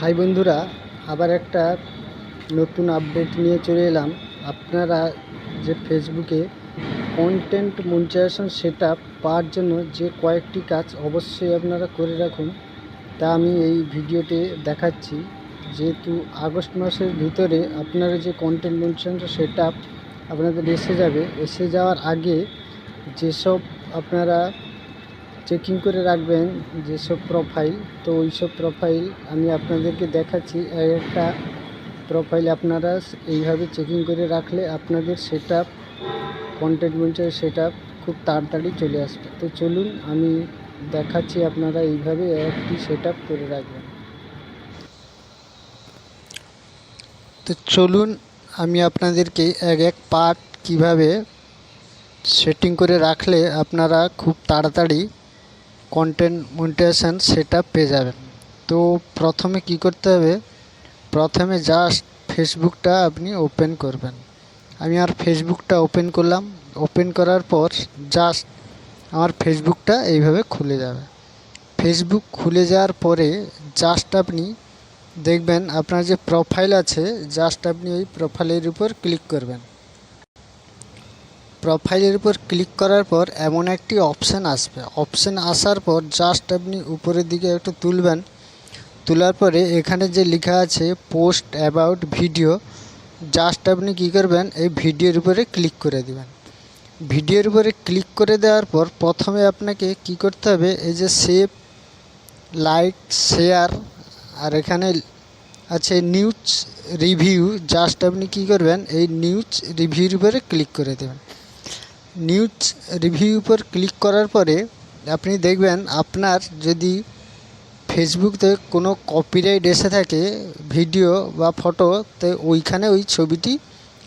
High বন্ধুরা, আবার একটা নতুন আপডেট নিয়ে চলে এলাম। আপনারা যে ফেসবুকে কন্টেন্ট মনিটাইজেশন সেট আপ পাওয়ার জন্য যে কয়েকটি কাজ অবশ্যই আপনারা করে রাখুন। তা আমি এই ভিডিওতে দেখাচ্ছি। যেহেতু আগস্ট মাসের ভিতরে আপনারা যে কন্টেন্ট মনিটাইজেশন সেট আপ আপনাদের এসে যাবে, এসে যাওয়ার আগে যেসব আপনারা চেকিং করে রাখবেন যেসব প্রোফাইল তো ওই সব প্রোফাইল আমি আপনাদেরকে দেখাচ্ছি। এক একটা প্রোফাইল আপনারা এইভাবে চেকিং করে রাখলে আপনাদের set up content monitor set খুব তাড়াতাড়ি চলে আসবে। তো চলুন আমি দেখাচ্ছি আপনারা এইভাবে একটি সেট করে রাখবেন। তো চলুন আমি আপনাদেরকে এক এক পার্ট কীভাবে সেটিং করে রাখলে আপনারা খুব তাড়াতাড়ি কন্টেন্ট মনিটাইজেশন সেট পেয়ে যাবেন। তো প্রথমে কি করতে হবে? প্রথমে জাস্ট ফেসবুকটা আপনি ওপেন করবেন। আমি আর ফেসবুকটা ওপেন করলাম। ওপেন করার পর জাস্ট আমার ফেসবুকটা এইভাবে খুলে যাবে। ফেসবুক খুলে যাওয়ার পরে জাস্ট আপনি দেখবেন আপনার যে প্রোফাইল আছে জাস্ট আপনি ওই প্রোফাইলের উপর ক্লিক করবেন। প্রোফাইলের উপর ক্লিক করার পর এমন একটি অপশান আসবে। অপশান আসার পর জাস্ট আপনি উপরের দিকে একটু তুলবেন। তোলার পরে এখানে যে লেখা আছে পোস্ট অ্যাবাউট ভিডিও জাস্ট আপনি কী করবেন, এই ভিডিওর উপরে ক্লিক করে দেবেন। ভিডিওর উপরে ক্লিক করে দেওয়ার পর প্রথমে আপনাকে কি করতে হবে, এই যে সেভ লাইক শেয়ার আর এখানে আছে নিউজ রিভিউ জাস্ট আপনি কি করবেন, এই নিউজ রিভিউর উপরে ক্লিক করে দেবেন। নিউজ রিভিউ উপর ক্লিক করার পরে আপনি দেখবেন আপনার যদি ফেসবুকতে কোনো কপিরাইট এসে থাকে ভিডিও বা ফটো তো ওইখানে ওই ছবিটি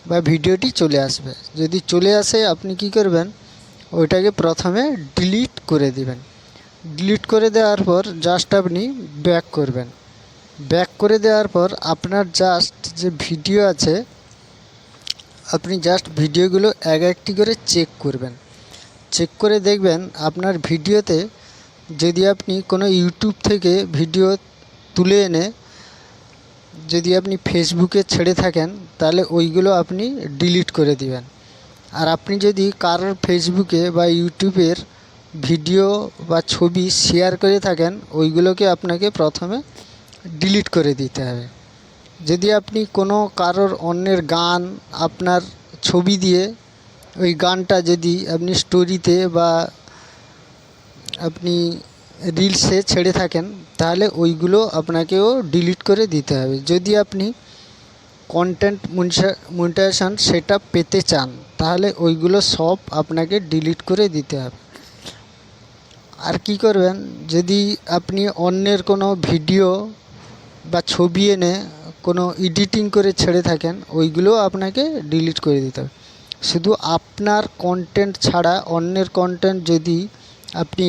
বা ভিডিওটি চলে আসবে। যদি চলে আসে, আপনি কি করবেন? ওইটাকে প্রথমে ডিলিট করে দিবেন। ডিলিট করে দেওয়ার পর জাস্ট আপনি ব্যাক করবেন। ব্যাক করে দেওয়ার পর আপনার জাস্ট যে ভিডিও আছে আপনি জাস্ট ভিডিওগুলো এক একটি করে চেক করবেন। চেক করে দেখবেন আপনার ভিডিওতে যদি আপনি কোনো ইউটিউব থেকে ভিডিও তুলে এনে যদি আপনি ফেসবুকে ছেড়ে থাকেন, তাহলে ওইগুলো আপনি ডিলিট করে দিবেন। আর আপনি যদি কারোর ফেসবুকে বা ইউটিউবের ভিডিও বা ছবি শেয়ার করে থাকেন, ওইগুলোকে আপনাকে প্রথমে ডিলিট করে দিতে হবে। যদি আপনি কোনো কারোর অন্যের গান আপনার ছবি দিয়ে ওই গানটা যদি আপনি স্টোরিতে বা আপনি রিলসে ছেড়ে থাকেন, তাহলে ওইগুলো আপনাকেও ডিলিট করে দিতে হবে। যদি আপনি কন্টেন্ট মনিটাইজেশন সেটা পেতে চান, তাহলে ওইগুলো সব আপনাকে ডিলিট করে দিতে হবে। আর কি করবেন? যদি আপনি অন্যের কোনো ভিডিও বা ছবি এনে কোনো এডিটিং করে ছেড়ে থাকেন ওইগুলোও আপনাকে ডিলিট করে দিতে হবে। শুধু আপনার কন্টেন্ট ছাড়া অন্যের কন্টেন্ট যদি আপনি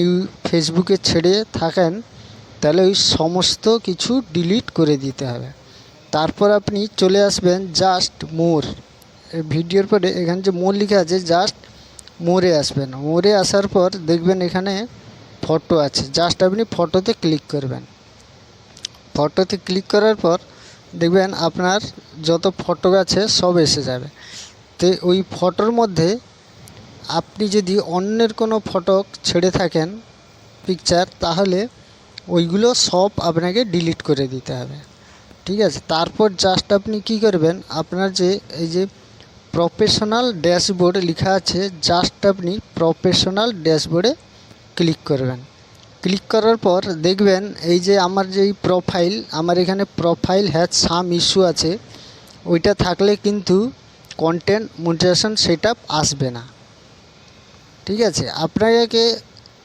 ফেসবুকে ছেড়ে থাকেন, তাহলে ওই সমস্ত কিছু ডিলিট করে দিতে হবে। তারপর আপনি চলে আসবেন জাস্ট মোর ভিডিওর পরে এখানে যে মোর লেখা আছে জাস্ট মোরে আসবেন। মোরে আসার পর দেখবেন এখানে ফটো আছে। জাস্ট আপনি ফটোতে ক্লিক করবেন। ফটোতে ক্লিক করার পর দেখবেন আপনার যত ফটো আছে সব এসে যাবে। তো ওই ফটোর মধ্যে আপনি যদি অন্যের কোনো ফটো ছেড়ে থাকেন পিকচার তাহলে ওইগুলো সব আপনাকে ডিলিট করে দিতে হবে। ঠিক আছে? তারপর জাস্ট আপনি কি করবেন? আপনার যে, এই যে প্রফেশনাল ড্যাশবোর্ড লেখা আছে জাস্ট আপনি প্রফেশনাল ড্যাশবোর্ডে ক্লিক করবেন। ক্লিক করার পর দেখবেন এই যে আমার যেই প্রোফাইল আমার এখানে প্রোফাইল হ্যাজ সাম ইস্যু আছে। ওইটা থাকলে কিন্তু কন্টেন্ট মনিটাইজেশন সেট আসবে না। ঠিক আছে? আপনাকে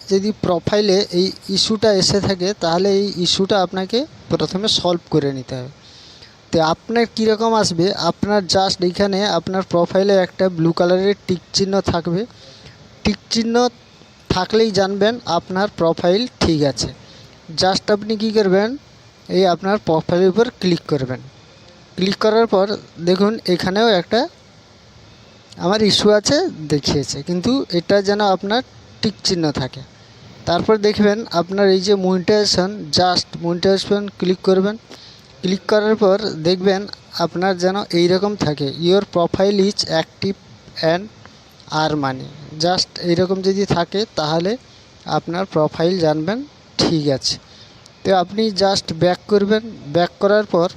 যদি প্রোফাইলে এই ইস্যুটা এসে থাকে, তাহলে এই ইস্যুটা আপনাকে প্রথমে সলভ করে নিতে হবে। তো আপনার কীরকম আসবে? আপনার জাস্ট এইখানে আপনার প্রোফাইলে একটা ব্লু কালারের টিক চিহ্ন থাকবে। টিক চিহ্ন থাকলেই জানবেন আপনার প্রোফাইল ঠিক আছে। জাস্ট আপনি কি করবেন? এই আপনার প্রোফাইলের উপর ক্লিক করবেন। ক্লিক করার পর দেখুন এখানেও একটা আমার ইস্যু আছে দেখিয়েছে। কিন্তু এটা যেন আপনার টিক চিহ্ন থাকে। তারপর দেখবেন আপনার এই যে মনিটাইজেশন জাস্ট মনিটাইজেশন ক্লিক করবেন। ক্লিক করার পর দেখবেন আপনার যেন এই রকম থাকে। Your profile is active and R money just এইরকম যদি থাকে, তাহলে আপনার প্রোফাইল জানবেন, ঠিক আছে। তো আপনি জাস্ট ব্যাক করবেন। ব্যাক করার পর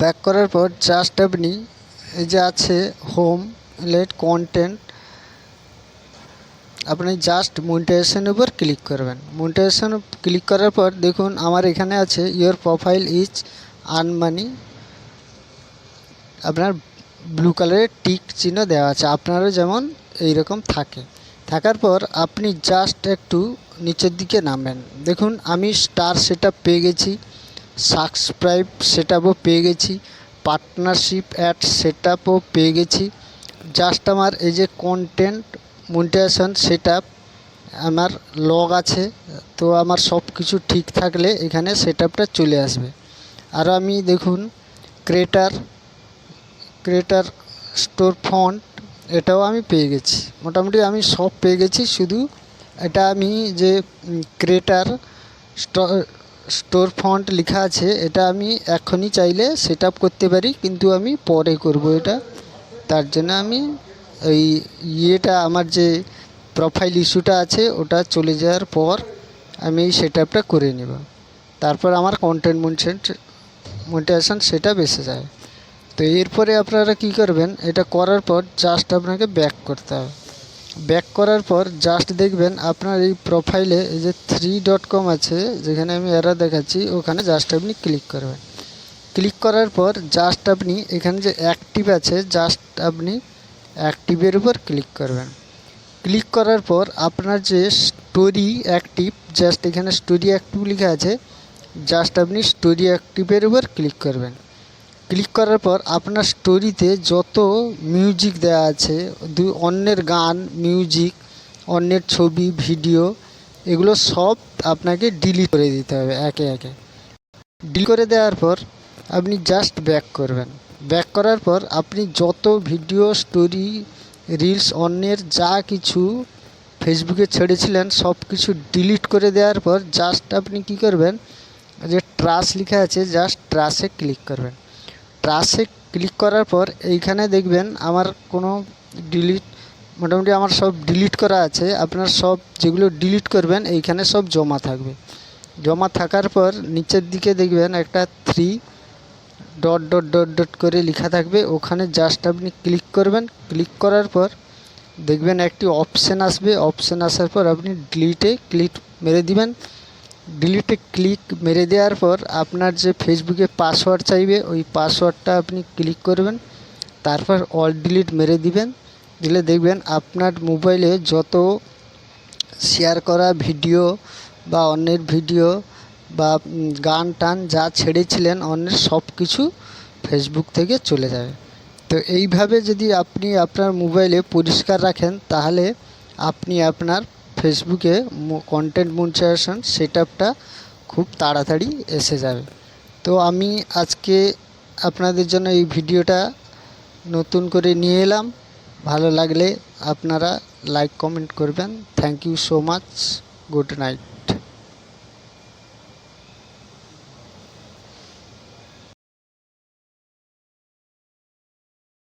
ব্যাক করার পর জাস্ট আপনি এই যে আছে হোম লেট কন্টেন্ট আপনি জাস্ট মনিটাইজেশনের উপর ক্লিক করবেন। মনিটাইজেশন ক্লিক করার পর দেখুন, আমার এখানে আছে ইওর প্রোফাইল ইজ আনমানি আপনার ব্লু কালারের টিক চিহ্ন দেওয়া আছে। আপনারও যেমন এই রকম থাকে। থাকার পর আপনি জাস্ট একটু নিচের দিকে নামবেন দেখুন, আমি স্টার সেট পেয়ে গেছি সাবস্ক্রাইব সেট পেয়ে গেছি পার্টনারশিপ অ্যাড সেট পেয়ে গেছি। জাস্ট আমার এই যে কন্টেন্ট মনিটাইজেশন সেট আমার লগ আছে, তো আমার সব কিছু ঠিক থাকলে এখানে সেট চলে আসবে। আর আমি দেখুন ক্রেটার ক্রেটার স্টোর ফন্ট এটাও আমি পেয়ে গেছি। মোটামুটি আমি সব পেয়ে গেছি, শুধু এটা আমি যে ক্রেটার স্টোর ফন্ট লেখা আছে, এটা আমি এখনই চাইলে সেট করতে পারি, কিন্তু আমি পরে করব এটা। তার জন্য আমি এই ইয়েটা, আমার যে প্রোফাইল ইস্যুটা আছে, ওটা চলে যাওয়ার পর আমি এই সেট করে নেব। তারপর আমার কন্টেন্ট মনিটাইজেশন সেটা বেসে যায়। তো এরপরে আপনারা কি করবেন, এটা করার পর জাস্ট আপনাকে ব্যাক করতে হবে। ব্যাক করার পর জাস্ট দেখবেন আপনার এই প্রোফাইলে এই যে থ্রি ডট কম আছে, যেখানে আমি এরা দেখাচ্ছি, ওখানে জাস্ট আপনি ক্লিক করবেন। ক্লিক করার পর জাস্ট আপনি এখানে যে অ্যাক্টিভ আছে জাস্ট আপনি অ্যাক্টিভের উপর ক্লিক করবেন। ক্লিক করার পর আপনার যে স্টোরি অ্যাক্টিভ জাস্ট এখানে স্টোরি অ্যাক্টিভ লেখা আছে জাস্ট আপনি স্টোরি অ্যাক্টিভের উপর ক্লিক করবেন। ক্লিক করার পর আপনার স্টোরিতে যত মিউজিক দেওয়া আছে, দু, অন্যের গান, মিউজিক, অন্যের ছবি, ভিডিও, এগুলো সব আপনাকে ডিলিট করে দিতে হবে একে একে। ডিলিট করে দেওয়ার পর আপনি জাস্ট ব্যাক করবেন। ব্যাক করার পর আপনি যত ভিডিও, স্টোরি, রিলস, অন্যের যা কিছু ফেসবুকে ছেড়েছিলেন, সব কিছু ডিলিট করে দেওয়ার পর জাস্ট আপনি কি করবেন, যে ট্রাস লেখা আছে, জাস্ট ট্রাসে ক্লিক করবেন। ট্রাসে ক্লিক করার পর এইখানে দেখবেন আমার কোনো ডিলিট মোটামুটি আমার সব ডিলিট করা আছে। আপনার সব যেগুলো ডিলিট করবেন, এইখানে সব জমা থাকবে। জমা থাকার পর নিচের দিকে দেখবেন একটা three dot dot dot dot করে লেখা থাকবে। ওখানে জাস্ট আপনি ক্লিক করবেন। ক্লিক করার পর দেখবেন একটি অপশান আসবে। অপশান আসার পর আপনি ডিলিটে ক্লিক মেরে দিবেন। ডিলিটে ক্লিক মেরে দেওয়ার পর আপনার যে ফেসবুকে পাসওয়ার্ড চাইবে, ওই পাসওয়ার্ডটা আপনি ক্লিক করবেন। তারপর অল ডিলিট মেরে দিবেন। দিলে দেখবেন আপনার মোবাইলে যত শেয়ার করা ভিডিও বা অন্যের ভিডিও বা গান টান যা ছেড়েছিলেন অন্যের সব কিছু ফেসবুক থেকে চলে যাবে। তো এইভাবে যদি আপনি আপনার মোবাইলে পরিষ্কার রাখেন, তাহলে আপনি আপনার ফেসবুকে কন্টেন্ট মনিটাইজেশন সেট আপটা খুব তাড়াতাড়ি এসে যাবে। তো আমি আজকে আপনাদের জন্য এই ভিডিওটা নতুন করে নিয়ে এলাম। ভালো লাগলে আপনারা লাইক কমেন্ট করবেন। Thank you so much good night